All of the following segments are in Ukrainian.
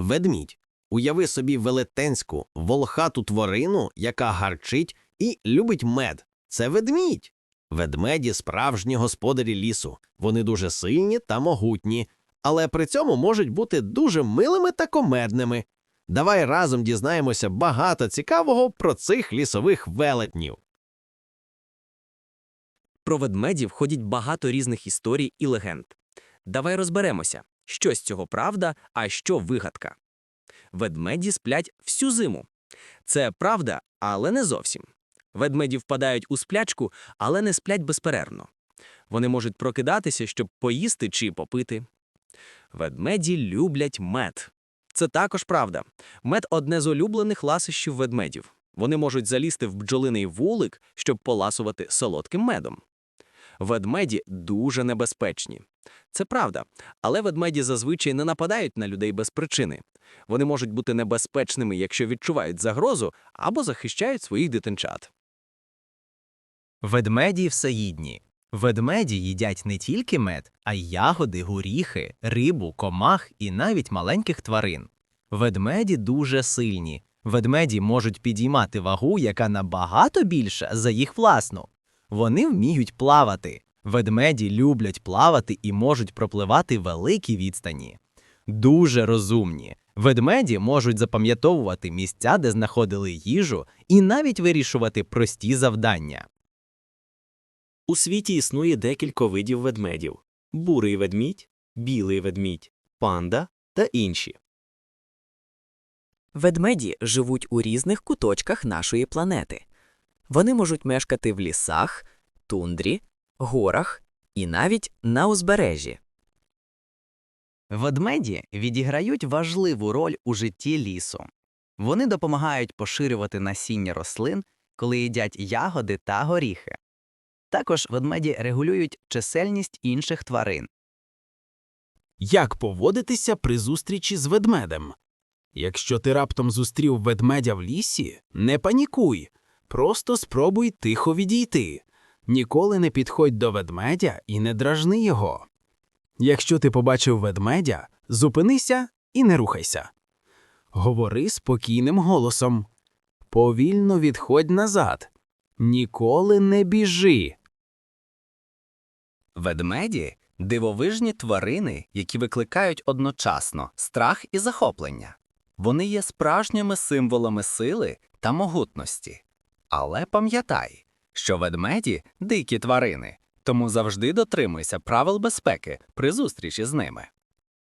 Ведмідь. Уяви собі велетенську, волохату тварину, яка гарчить і любить мед. Це ведмідь. Ведмеді справжні господарі лісу. Вони дуже сильні та могутні, але при цьому можуть бути дуже милими та комедними. Давай разом дізнаємося багато цікавого про цих лісових велетнів. Про ведмедів ходять багато різних історій і легенд. Давай розберемося, що з цього правда, а що вигадка. Ведмеді сплять всю зиму. Це правда, але не зовсім. Ведмеді впадають у сплячку, але не сплять безперервно. Вони можуть прокидатися, щоб поїсти чи попити. Ведмеді люблять мед. Це також правда. Мед одне з улюблених ласощів ведмедів. Вони можуть залізти в бджолиний вулик, щоб поласувати солодким медом. Ведмеді дуже небезпечні. Це правда, але ведмеді зазвичай не нападають на людей без причини. Вони можуть бути небезпечними, якщо відчувають загрозу або захищають своїх дитинчат. Ведмеді всеїдні. Ведмеді їдять не тільки мед, а й ягоди, горіхи, рибу, комах і навіть маленьких тварин. Ведмеді дуже сильні. Ведмеді можуть підіймати вагу, яка набагато більша за їх власну. Вони вміють плавати. Ведмеді люблять плавати і можуть пропливати великі відстані. Дуже розумні. Ведмеді можуть запам'ятовувати місця, де знаходили їжу, і навіть вирішувати прості завдання. У світі існує декілька видів ведмедів: бурий ведмідь, білий ведмідь, панда та інші. Ведмеді живуть у різних куточках нашої планети. Вони можуть мешкати в лісах, тундрі, горах і навіть на узбережжі. Ведмеді відіграють важливу роль у житті лісу. Вони допомагають поширювати насіння рослин, коли їдять ягоди та горіхи. Також ведмеді регулюють чисельність інших тварин. Як поводитися при зустрічі з ведмедем? Якщо ти раптом зустрів ведмедя в лісі, не панікуй, просто спробуй тихо відійти. Ніколи не підходь до ведмедя і не дражни його. Якщо ти побачив ведмедя, зупинися і не рухайся. Говори спокійним голосом. Повільно відходь назад. Ніколи не біжи. Ведмеді дивовижні тварини, які викликають одночасно страх і захоплення. Вони є справжніми символами сили та могутності. Але пам'ятай, що ведмеді дикі тварини, тому завжди дотримуйся правил безпеки при зустрічі з ними.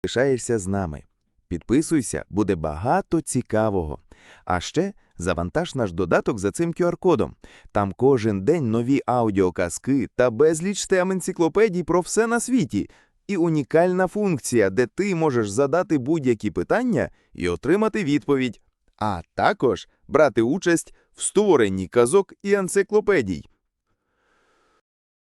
Лишаєшся з нами. Підписуйся, буде багато цікавого. А ще завантаж наш додаток за цим QR-кодом. Там кожен день нові аудіоказки та безліч тем енциклопедій про все на світі. І унікальна функція, де ти можеш задати будь-які питання і отримати відповідь. А також брати участь в створенні казок і енциклопедій.